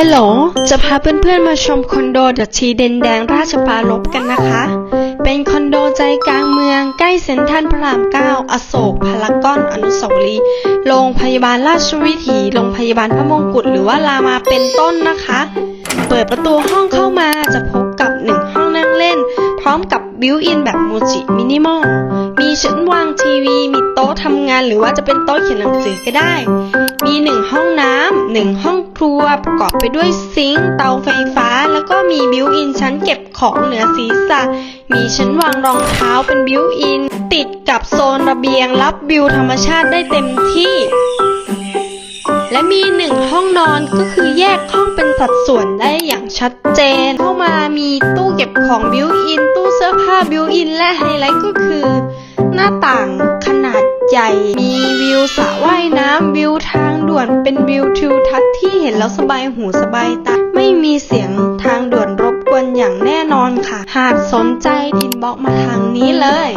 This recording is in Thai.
ฮัลโหล จะพาเพื่อนๆมาชมคอนโดเดอะชีเดนแดงราชปรารภกันนะคะ เป็นคอนโดใจกลางเมืองใกล้เซ็นทรัลพระราม 9 อโศกพารากอนอนุสาวรีย์ โรงพยาบาลราชวิถีโรงพยาบาลพระมงกุฎหรือว่ารามาเป็นต้นนะคะ เปิดประตูห้องเข้ามาจะพบกับหนึ่งห้องนั่งเล่น พร้อมกับบิวอินแบบโมจิมินิมอล มีชั้นวางทีวี มีโต๊ะทำงาน หรือว่าจะเป็นโต๊ะเขียนหนังสือก็ได้ มีหนึ่งห้องน้ำหนึ่งห้องครัวประกอบไปด้วยซิงค์เตาไฟฟ้า แล้วก็มีบิวอินชั้นเก็บของเหนือศีรษะ มีชั้นวางรองเท้าเป็นบิวอิน ติดกับโซนระเบียงรับวิวธรรมชาติได้เต็มที่ และมีหนึ่งห้องนอนก็คือแยกห้องเป็นสัดส่วนได้อย่างชัดเจน เข้ามามีตู้เก็บของบิวอิน ตู้เสื้อผ้าบิวอิน และไฮไลท์ก็คือ หน้าต่างขนาดใหญ่ มีวิวสระ วนเป็นวิวทิวทัศน์ที่เห็นแล้วสบายหูสบายตา ไม่มีเสียงทางด่วนรบกวนอย่างแน่นอนค่ะ หากสนใจอินบ็อกมาทางนี้เลย